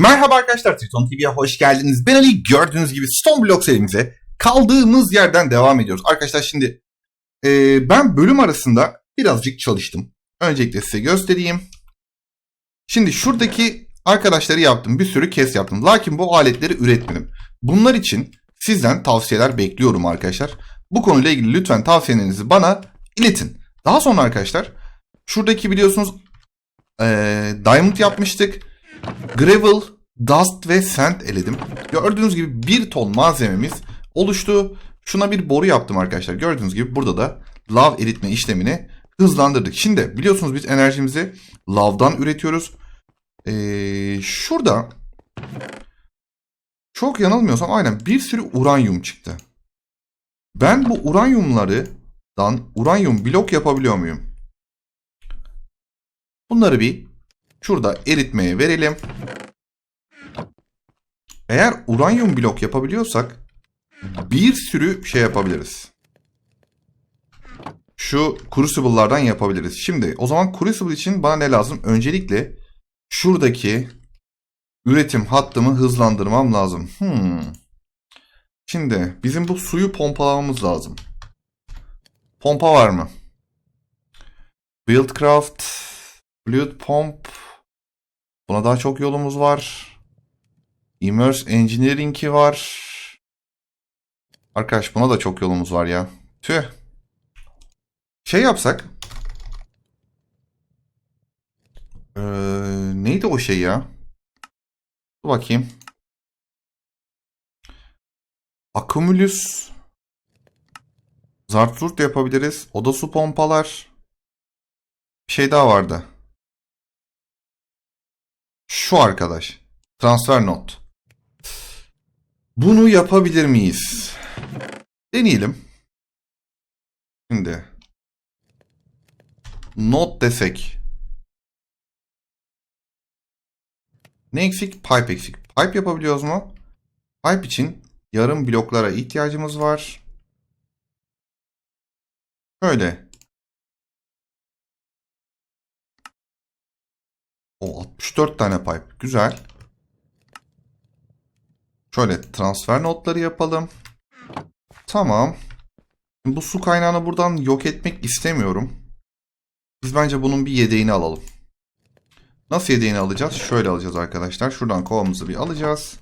Merhaba arkadaşlar Triton TV'ye hoş geldiniz. Ben Ali gördüğünüz gibi Stone Block serimize kaldığımız yerden devam ediyoruz. Arkadaşlar şimdi e, ben bölüm arasında birazcık çalıştım. Öncelikle size göstereyim. Şimdi şuradaki arkadaşları yaptım. Bir sürü kes yaptım. Lakin bu aletleri üretmedim. Bunlar için sizden tavsiyeler bekliyorum arkadaşlar. Bu konuyla ilgili lütfen tavsiyelerinizi bana iletin. Daha sonra arkadaşlar şuradaki biliyorsunuz e, Diamond yapmıştık. Gravel, Dust ve Sand eledim. Gördüğünüz gibi bir ton malzememiz oluştu. Şuna bir boru yaptım arkadaşlar. Gördüğünüz gibi burada da lav eritme işlemini hızlandırdık. Şimdi biliyorsunuz biz enerjimizi lavdan üretiyoruz. Ee, şurada çok yanılmıyorsam aynen bir sürü uranyum çıktı. Ben bu uranyumlardan uranyum blok yapabiliyor muyum? Bunları bir şurada eritmeye verelim. Eğer uranyum blok yapabiliyorsak bir sürü şey yapabiliriz. Şu crucible'lardan yapabiliriz. Şimdi o zaman crucible için bana ne lazım? Öncelikle şuradaki üretim hattımı hızlandırmam lazım. Hmm. Şimdi bizim bu suyu pompalamamız lazım. Pompa var mı? Buildcraft, Fluid Pump. Buna daha çok yolumuz var. Immerse Engineering'i var. Arkadaş buna da çok yolumuz var ya. Tüh. Şey yapsak. Ee, neydi o şey ya? Dur bakayım. Akümülüs. Zarturt yapabiliriz. Oda su pompalar. Bir şey daha vardı. Şu arkadaş. Transfer not. Bunu yapabilir miyiz? Deneyelim. Şimdi. Not desek. Ne eksik? Pipe eksik. Pipe yapabiliyoruz mu? Pipe için yarım bloklara ihtiyacımız var. Şöyle. O 64 tane pipe. Güzel. Şöyle transfer notları yapalım. Tamam. Bu su kaynağını buradan yok etmek istemiyorum. Biz bence bunun bir yedeğini alalım. Nasıl yedeğini alacağız? Şöyle alacağız arkadaşlar. Şuradan kovamızı bir alacağız.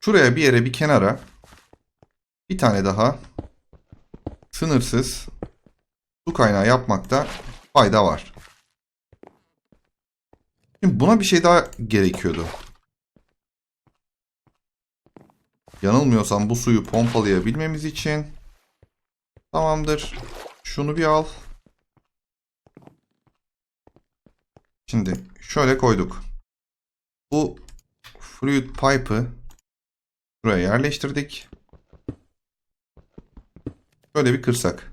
Şuraya bir yere bir kenara bir tane daha sınırsız su kaynağı yapmakta fayda var. Şimdi buna bir şey daha gerekiyordu. Yanılmıyorsam bu suyu pompalayabilmemiz için. Tamamdır. Şunu bir al. Şimdi şöyle koyduk. Bu fluid pipe'ı buraya yerleştirdik. Şöyle bir kırsak.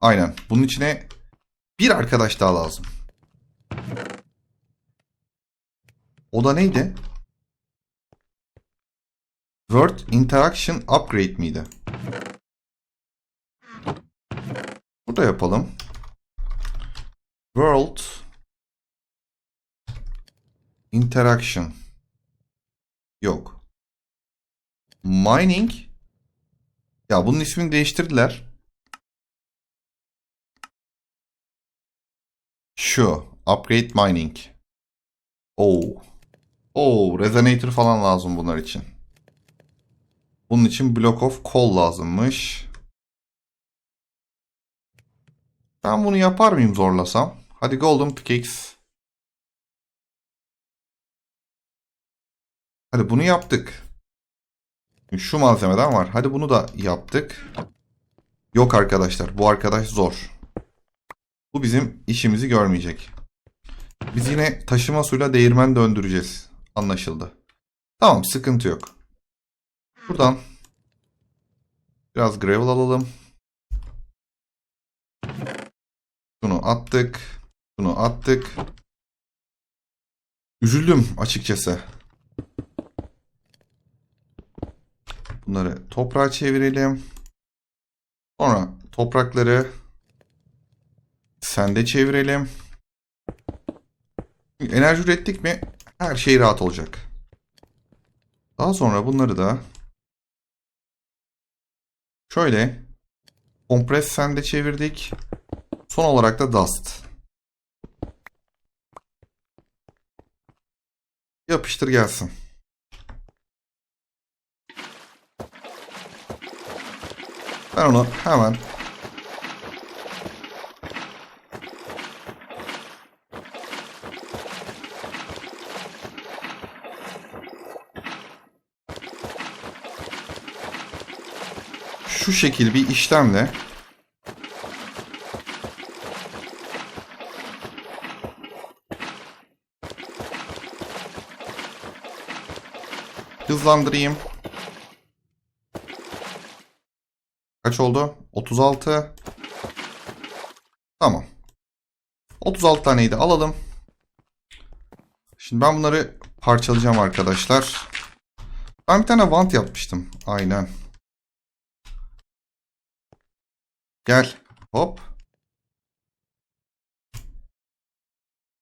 Aynen. Bunun içine bir arkadaş daha lazım. O da neydi? Word Interaction Upgrade miydi? Burada yapalım. World Interaction. Yok. Mining. Ya bunun ismini değiştirdiler. Şu. Upgrade Mining. Oo. Oo, resonator falan lazım bunlar için. Bunun için block of coal lazımmış. Ben bunu yapar mıyım zorlasam? Hadi golden pickaxe. Hadi bunu yaptık. Şu malzemeden var. Hadi bunu da yaptık. Yok arkadaşlar. Bu arkadaş zor. Bu bizim işimizi görmeyecek. Biz yine taşıma suyla değirmen döndüreceğiz. Anlaşıldı. Tamam sıkıntı yok. Buradan biraz gravel alalım. Şunu attık. Şunu attık. Üzüldüm açıkçası. Bunları toprağa çevirelim. Sonra toprakları sende çevirelim. enerji ürettik mi her şey rahat olacak. Daha sonra bunları da şöyle kompres sende çevirdik. Son olarak da dust. Yapıştır gelsin. Ben onu hemen şu şekil bir işlemle hızlandırayım. Kaç oldu? 36. Tamam. 36 taneyi de alalım. Şimdi ben bunları parçalayacağım arkadaşlar. Ben bir tane vant yapmıştım. Aynen. Gel. Hop.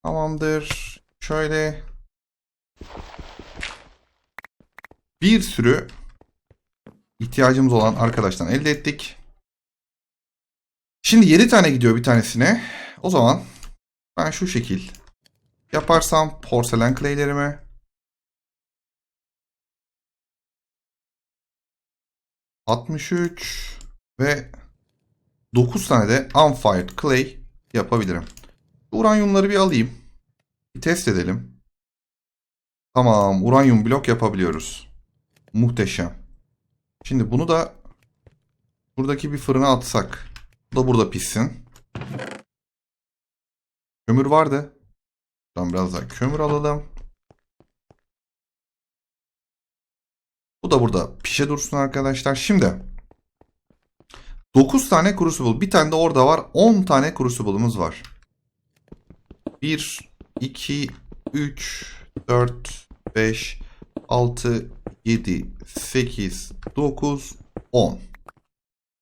Tamamdır. Şöyle. Bir sürü ihtiyacımız olan arkadaştan elde ettik. Şimdi 7 tane gidiyor bir tanesine. O zaman ben şu şekil yaparsam porselen clay'lerimi ...63 ve 9 tane de unfired clay yapabilirim. Uranyumları bir alayım. Bir test edelim. Tamam, uranyum blok yapabiliyoruz. Muhteşem. Şimdi bunu da buradaki bir fırına atsak. Bu da burada pişsin. Kömür vardı. Buradan biraz daha kömür alalım. Bu da burada pişe dursun arkadaşlar. Şimdi 9 tane crucible. Bir tane de orada var. 10 tane crucible'ımız var. 1, 2, 3, 4, 5, 6, 7, 8, 9, 10.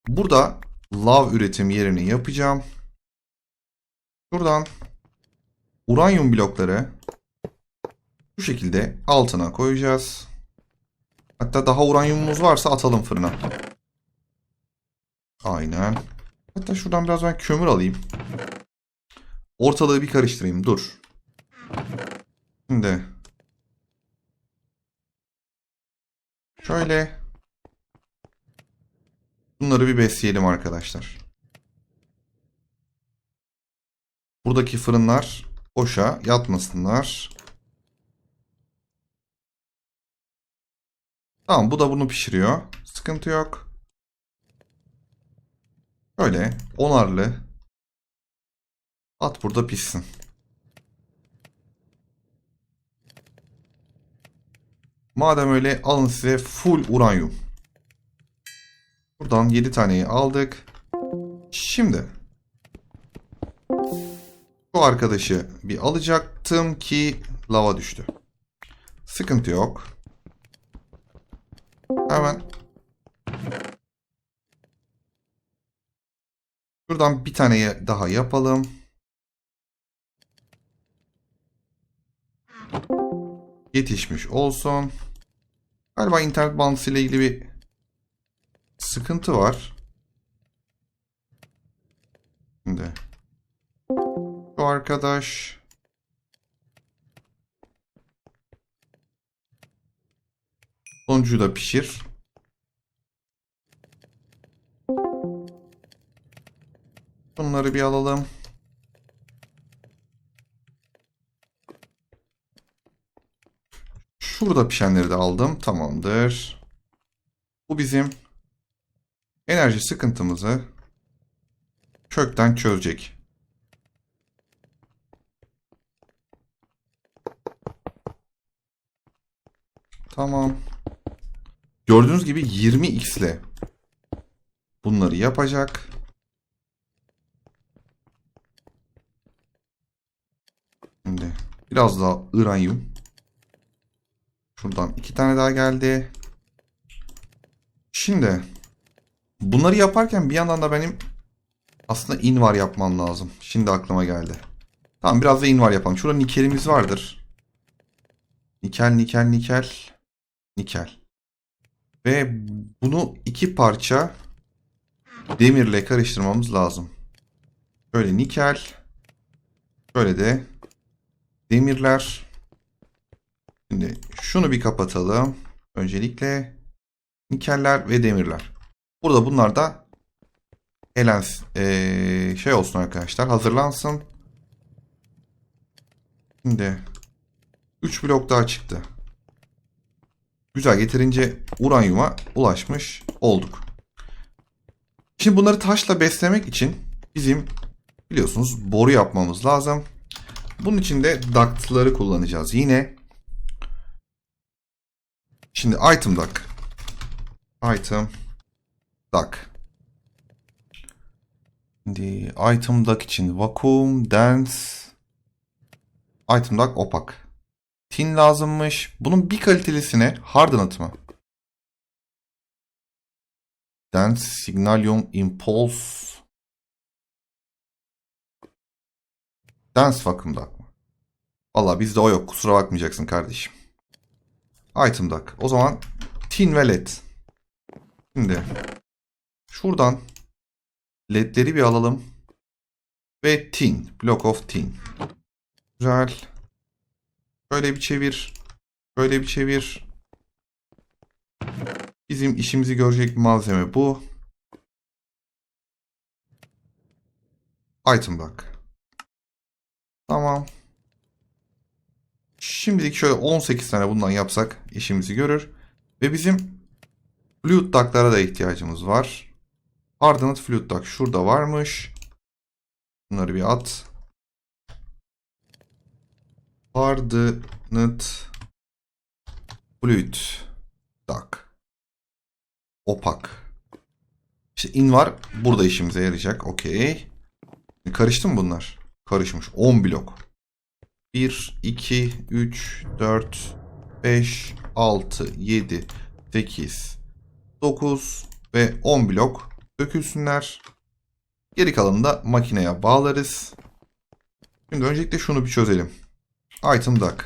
Burada lav üretim yerini yapacağım. Şuradan uranyum blokları bu şekilde altına koyacağız. Hatta daha uranyumumuz varsa atalım fırına. Aynen. Hatta şuradan biraz ben kömür alayım. Ortalığı bir karıştırayım. Dur. Şimdi şöyle bunları bir besleyelim arkadaşlar. Buradaki fırınlar boşa yatmasınlar. Tamam bu da bunu pişiriyor. Sıkıntı yok. Böyle onarlı at burada pişsin. Madem öyle alın size full uranyum. Buradan 7 taneyi aldık. Şimdi bu arkadaşı bir alacaktım ki lava düştü. Sıkıntı yok. Hemen Şuradan bir tane daha yapalım. Yetişmiş olsun. Galiba internet bağlantısı ile ilgili bir sıkıntı var. Şimdi şu arkadaş sonuncuyu da pişir. Bunları bir alalım. Şurada pişenleri de aldım. Tamamdır. Bu bizim enerji sıkıntımızı kökten çözecek. Tamam. Gördüğünüz gibi 20x ile bunları yapacak. Şimdi biraz daha uranyum. Şuradan iki tane daha geldi. Şimdi bunları yaparken bir yandan da benim aslında in var yapmam lazım. Şimdi aklıma geldi. Tamam biraz da invar yapalım. Şurada nikelimiz vardır. Nikel, nikel, nikel. Nikel. Ve bunu iki parça demirle karıştırmamız lazım. Böyle nikel. Böyle de demirler. Şimdi şunu bir kapatalım. Öncelikle nikeller ve demirler. Burada bunlar da elens eee, şey olsun arkadaşlar. Hazırlansın. Şimdi 3 blok daha çıktı. Güzel yeterince uranyuma ulaşmış olduk. Şimdi bunları taşla beslemek için bizim biliyorsunuz boru yapmamız lazım. Bunun için de duct'ları kullanacağız. Yine şimdi item duct. Item duct. Şimdi item duct için vacuum, dense, item duct opak. Tin lazımmış. Bunun bir kalitelisine hardened mı? Dense Signalium Impulse. Dense vacuum duct mı? Valla bizde o yok. Kusura bakmayacaksın kardeşim. Item duct. O zaman tin ve led. Şimdi şuradan ledleri bir alalım. Ve tin. Block of tin. Güzel. Böyle bir çevir. Böyle bir çevir. Bizim işimizi görecek bir malzeme bu. Item bak. Tamam. Şimdilik şöyle 18 tane bundan yapsak işimizi görür. Ve bizim fluid duct'lara da ihtiyacımız var. Hardened fluid duct şurada varmış. Bunları bir at. Hardened fluid duct. Opak. İşte in var. Burada işimize yarayacak. Okey. Karıştı mı bunlar? Karışmış. 10 blok. 1, 2, 3, 4, 5, 6, 7, 8, 9 ve 10 blok dökülsünler. Geri kalanını da makineye bağlarız. Şimdi öncelikle şunu bir çözelim. Item duct.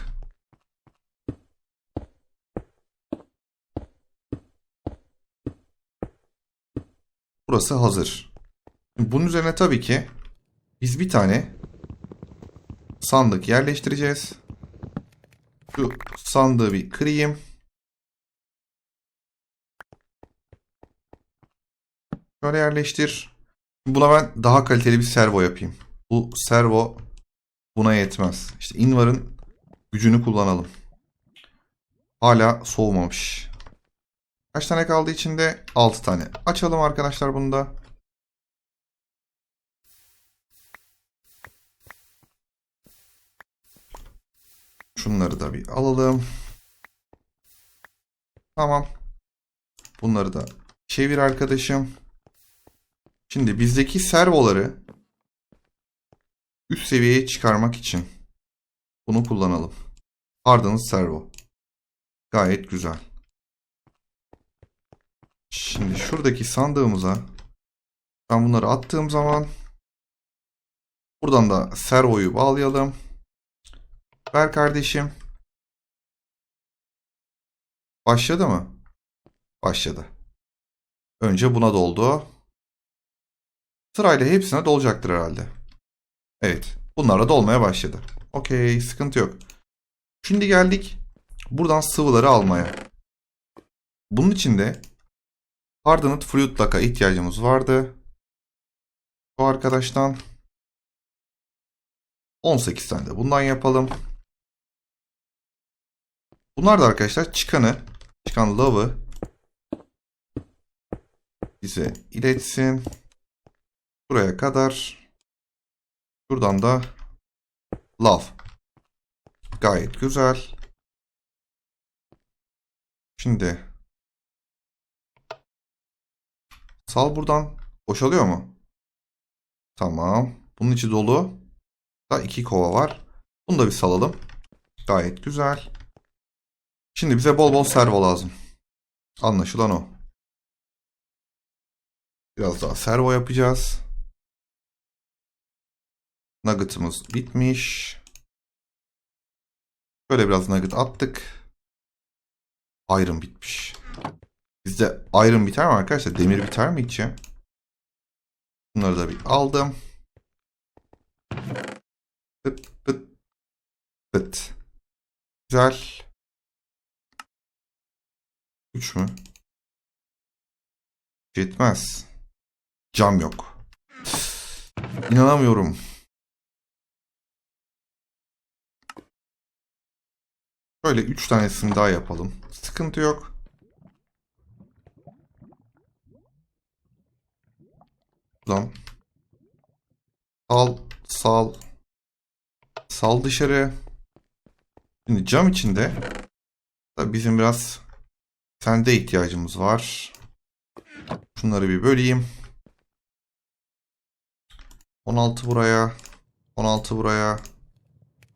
Burası hazır. Bunun üzerine tabii ki biz bir tane sandık yerleştireceğiz. Şu sandığı bir kırayım. Şöyle yerleştir. Buna ben daha kaliteli bir servo yapayım. Bu servo buna yetmez. İşte Invar'ın gücünü kullanalım. Hala soğumamış. Kaç tane kaldı içinde? 6 tane. Açalım arkadaşlar bunu da. Şunları da bir alalım. Tamam. Bunları da çevir arkadaşım. Şimdi bizdeki servoları üst seviyeye çıkarmak için bunu kullanalım. Hardened servo. Gayet güzel. Şimdi şuradaki sandığımıza ben bunları attığım zaman buradan da servoyu bağlayalım. Ver kardeşim. Başladı mı? Başladı. Önce buna doldu. Sırayla hepsine dolacaktır herhalde. Evet. Bunlar da dolmaya başladı. Okey. Sıkıntı yok. Şimdi geldik buradan sıvıları almaya. Bunun için de Hardened Fluid Duct'a ihtiyacımız vardı. Bu arkadaştan 18 tane de bundan yapalım. Bunlar da arkadaşlar çıkanı, çıkan lavı bize iletsin. Buraya kadar. Şuradan da lav. Gayet güzel. Şimdi sal buradan. Boşalıyor mu? Tamam. Bunun içi dolu. Daha iki kova var. Bunu da bir salalım. Gayet güzel. Şimdi bize bol bol servo lazım. Anlaşılan o. Biraz daha servo yapacağız. Nugget'ımız bitmiş. Şöyle biraz nugget attık. Iron bitmiş. Bizde iron biter mi arkadaşlar? Demir biter mi hiç ya? Bunları da bir aldım. Pıt pıt pıt. Güzel. 3 mü? Yetmez. Cam yok. İnanamıyorum. Şöyle 3 tanesini daha yapalım. Sıkıntı yok. Buradan. Sal, sal. Sal dışarı. Şimdi cam içinde da bizim biraz sende ihtiyacımız var. Şunları bir böleyim. 16 buraya. 16 buraya.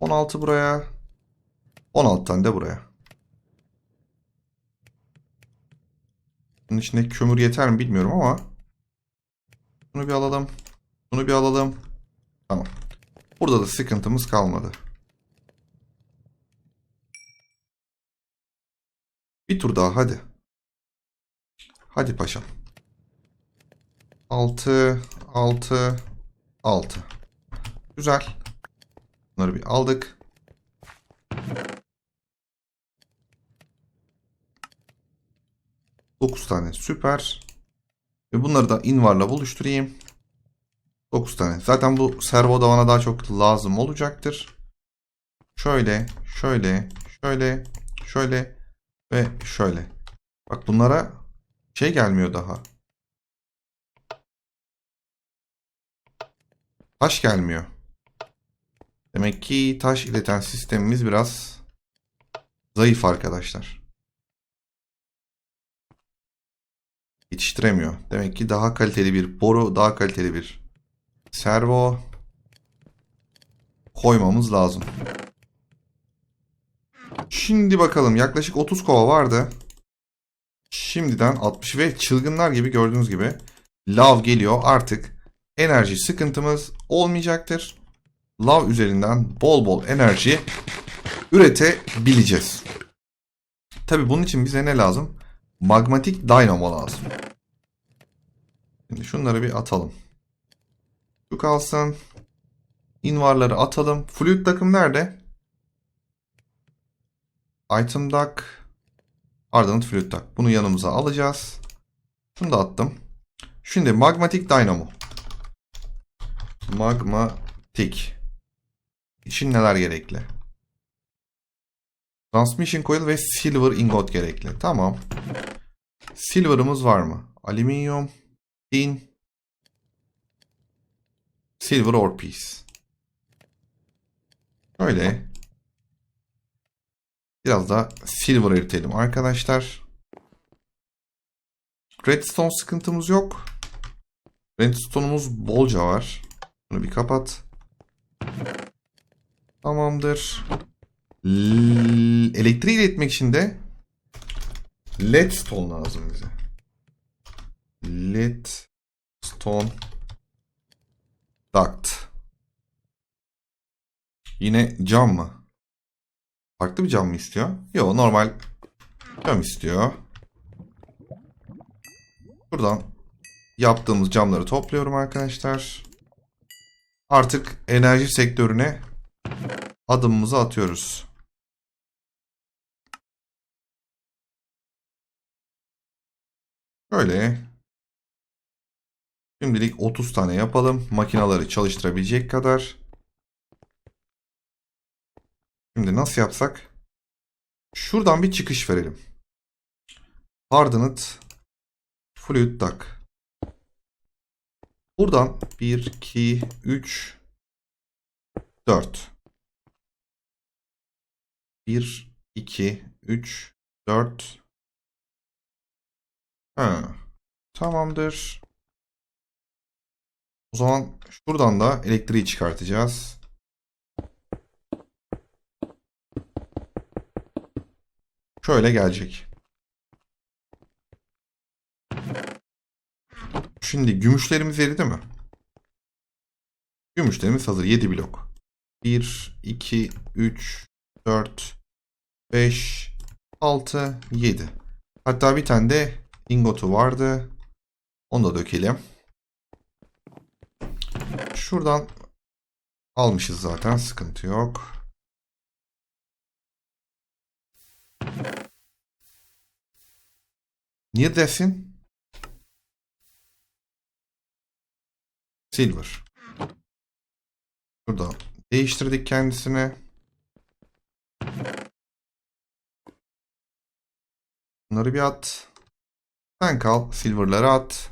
16 buraya. 16 tane de buraya. Bunun içinde kömür yeter mi bilmiyorum ama bunu bir alalım. Bunu bir alalım. Tamam. Burada da sıkıntımız kalmadı. Bir tur daha hadi. Hadi paşam. 6 6 6. Güzel. Bunları bir aldık. Dokuz tane süper. Ve bunları da invarla buluşturayım. 9 tane. Zaten bu servo da bana daha çok lazım olacaktır. Şöyle, şöyle, şöyle, şöyle ve şöyle. Bak bunlara şey gelmiyor daha. Taş gelmiyor. Demek ki taş ileten sistemimiz biraz zayıf arkadaşlar. Yetiştiremiyor. Demek ki daha kaliteli bir boru, daha kaliteli bir servo koymamız lazım. Şimdi bakalım yaklaşık 30 kova vardı. Şimdiden 60 ve çılgınlar gibi gördüğünüz gibi lav geliyor. Artık enerji sıkıntımız olmayacaktır. Lav üzerinden bol bol enerji üretebileceğiz. Tabi bunun için bize ne lazım? Magmatik dynamo lazım. Şimdi şunları bir atalım. Şu kalsın. Invarları atalım. Fluid takım nerede? Item duck. Ardından fluid duck. Bunu yanımıza alacağız. Şunu da attım. Şimdi magmatik dynamo. Magmatik. İçin neler gerekli? Transmission coil ve silver ingot gerekli. Tamam. Silver'ımız var mı? Alüminyum, tin, silver ore piece. Öyle. Biraz da silver eritelim arkadaşlar. Redstone sıkıntımız yok. Redstone'umuz bolca var. Bunu bir kapat. Tamamdır. L- elektriği iletmek için de Leadstone lazım bize. Leadstone duct. Yine cam mı? Farklı bir cam mı istiyor? Yok normal cam istiyor. Buradan yaptığımız camları topluyorum arkadaşlar. Artık enerji sektörüne adımımızı atıyoruz. Böyle. Şimdilik 30 tane yapalım. Makinaları çalıştırabilecek kadar. Şimdi nasıl yapsak? Şuradan bir çıkış verelim. Hardened Fluid Duct. Buradan 1, 2, 3, 4. 1, 2, 3, 4. Ha, tamamdır. O zaman şuradan da elektriği çıkartacağız. Şöyle gelecek. Şimdi gümüşlerimiz eridi mi? Gümüşlerimiz hazır. 7 blok. 1, 2, 3, 4, 5, 6, 7. Hatta bir tane de ingotu vardı. Onu da dökelim. Şuradan almışız zaten. Sıkıntı yok. Niye desin? Silver. Burada değiştirdik kendisini. Bunları bir at. Sen kal. Silver'ları at.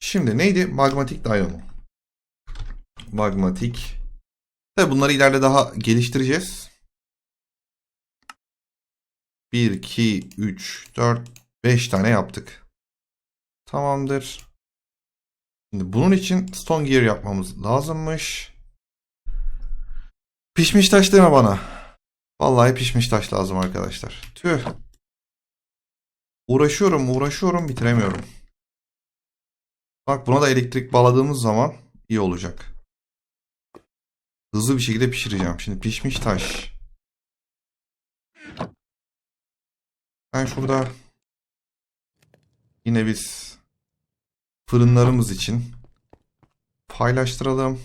Şimdi neydi? Magmatik Dynamo. Magmatik. Tabi bunları ileride daha geliştireceğiz. 1, 2, 3, 4, 5 tane yaptık. Tamamdır. Şimdi bunun için Stone Gear yapmamız lazımmış. Pişmiş taş deme bana. Vallahi pişmiş taş lazım arkadaşlar. Tüh. Uğraşıyorum uğraşıyorum bitiremiyorum. Bak buna da elektrik bağladığımız zaman iyi olacak. Hızlı bir şekilde pişireceğim. Şimdi pişmiş taş. Ben şurada yine biz fırınlarımız için paylaştıralım.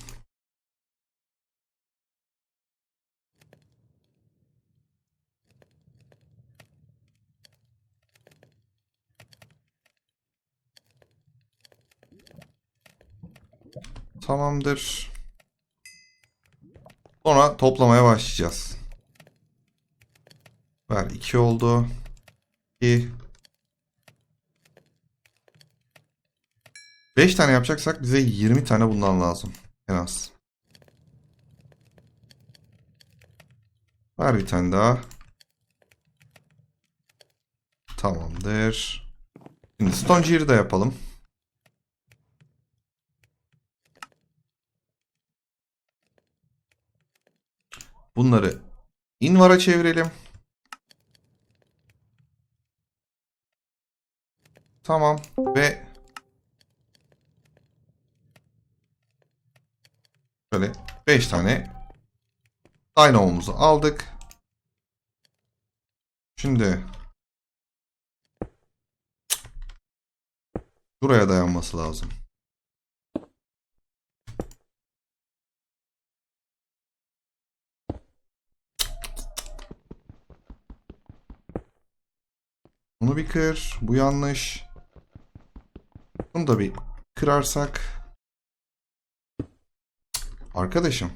Tamamdır. Sonra toplamaya başlayacağız. Ver 2 oldu. 2 5 tane yapacaksak bize 20 tane bundan lazım. En az. Ver bir tane daha. Tamamdır. Şimdi Stone Gear'ı da yapalım. Bunları Invar'a çevirelim. Tamam ve Böyle 5 tane Dynamo'muzu aldık. Şimdi buraya dayanması lazım. Bunu bir kır. Bu yanlış. Bunu da bir kırarsak. Arkadaşım.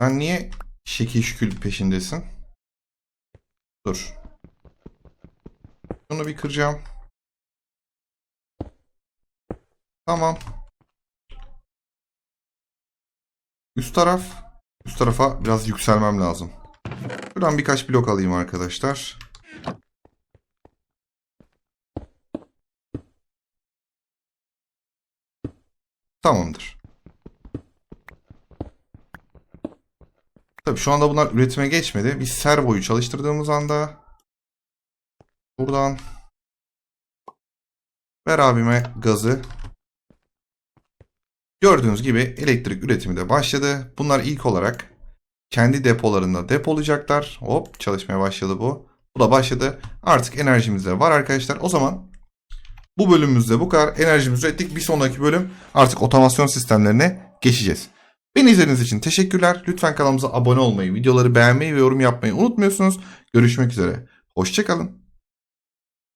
Sen niye şekil şükül peşindesin? Dur. Bunu bir kıracağım. Tamam. Üst taraf. Üst tarafa biraz yükselmem lazım. Buradan birkaç blok alayım arkadaşlar. Tamamdır. Tabii şu anda bunlar üretime geçmedi. Biz servoyu çalıştırdığımız anda buradan ver abime gazı. Gördüğünüz gibi elektrik üretimi de başladı. Bunlar ilk olarak kendi depolarında depolayacaklar. Hop çalışmaya başladı bu. Bu da başladı. Artık enerjimiz de var arkadaşlar. O zaman bu bölümümüzde bu kadar enerjimizi ürettik. Bir sonraki bölüm artık otomasyon sistemlerine geçeceğiz. Beni izlediğiniz için teşekkürler. Lütfen kanalımıza abone olmayı, videoları beğenmeyi ve yorum yapmayı unutmuyorsunuz. Görüşmek üzere. Hoşçakalın.